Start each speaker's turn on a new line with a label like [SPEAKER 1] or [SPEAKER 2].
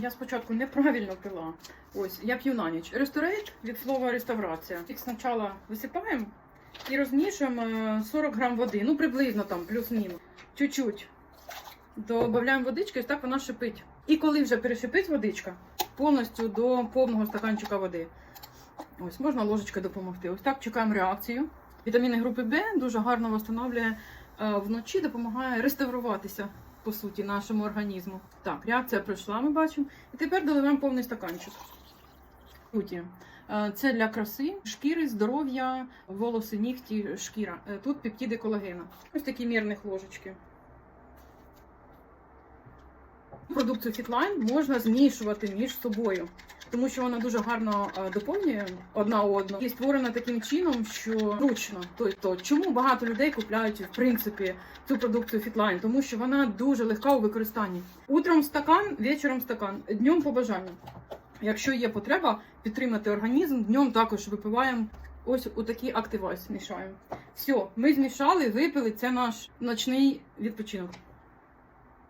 [SPEAKER 1] Я спочатку неправильно пила. Ось, я п'ю на ніч. Ресторейт від слова реставрація. Їх спочатку висипаємо і розмішуємо е, 40 грам води. Ну, приблизно там, плюс-мінус. Чуть-чуть. Додаємо водички, і так вона шипить. І коли вже перешипить водичка, повністю до повного стаканчика води. Ось, можна ложечкою допомогти. Ось так чекаємо реакцію. Вітаміни групи Б дуже гарно встановлює вночі, допомагає реставруватися, по суті, нашому організму. Так, реакція пройшла, ми бачимо. І тепер доливаємо повний стаканчик. Е, Це для краси, шкіри, здоров'я, волоси, нігті, шкіра. Е, Тут пептіди колагена. Ось такі мірних ложечки. Продукцію Fitline можна змішувати між собою, тому що вона дуже гарно е, доповнює одна одну і створена таким чином, що зручно. Тобто, чому багато людей купляють в принципі цю продукцію Fitline? Тому що вона дуже легка у використанні. Утром стакан, вечором стакан, днем по бажанню. Якщо є потреба підтримати організм, днем також випиваємо. Ось у такий активайс мішаємо. Все, ми змішали, випили. Це наш ночний відпочинок.